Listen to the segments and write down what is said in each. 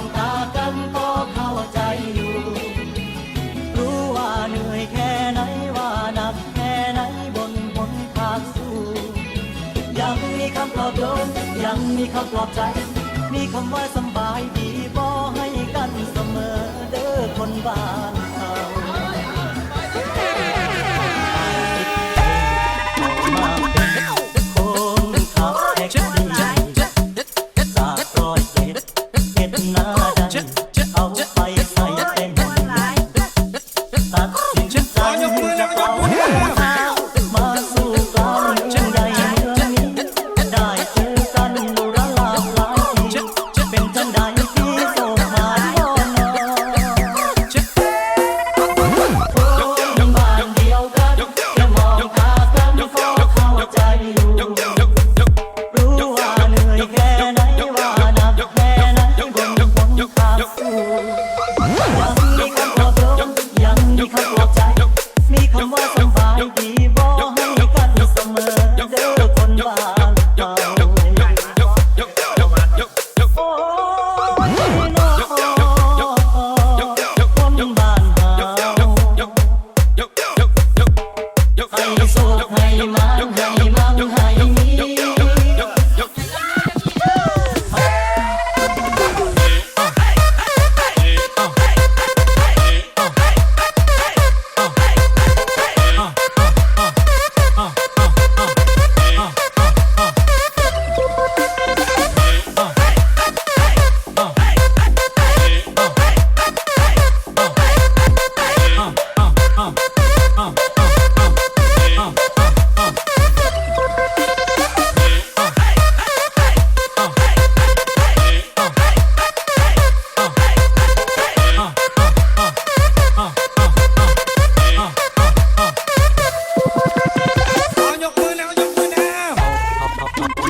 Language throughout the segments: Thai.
องตากันก็เข้าใจอยู่ รู้ว่าเหนื่อยแค่ไหนว่าหนักแค่ไหนบนหนทางสู้ ยังมีคำปลอบโยนยังมีคำปลอบใจ มีคำว่าสบายดีบอให้กันเสมอเด้อ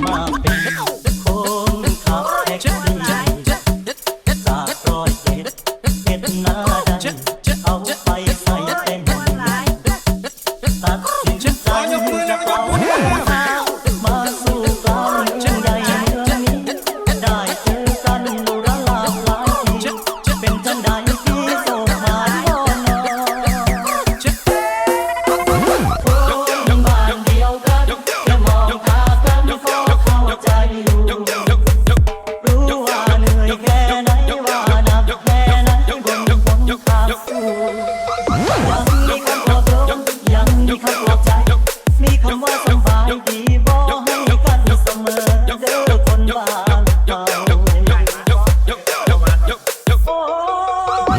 mama.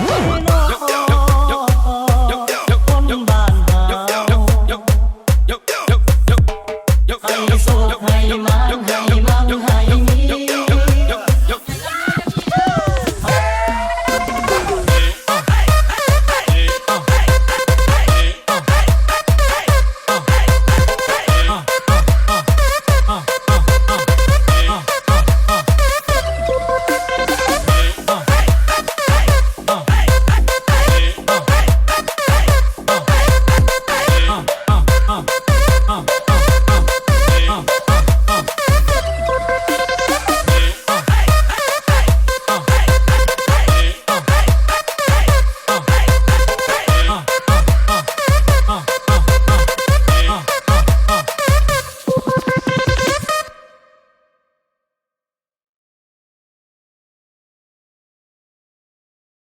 Woo!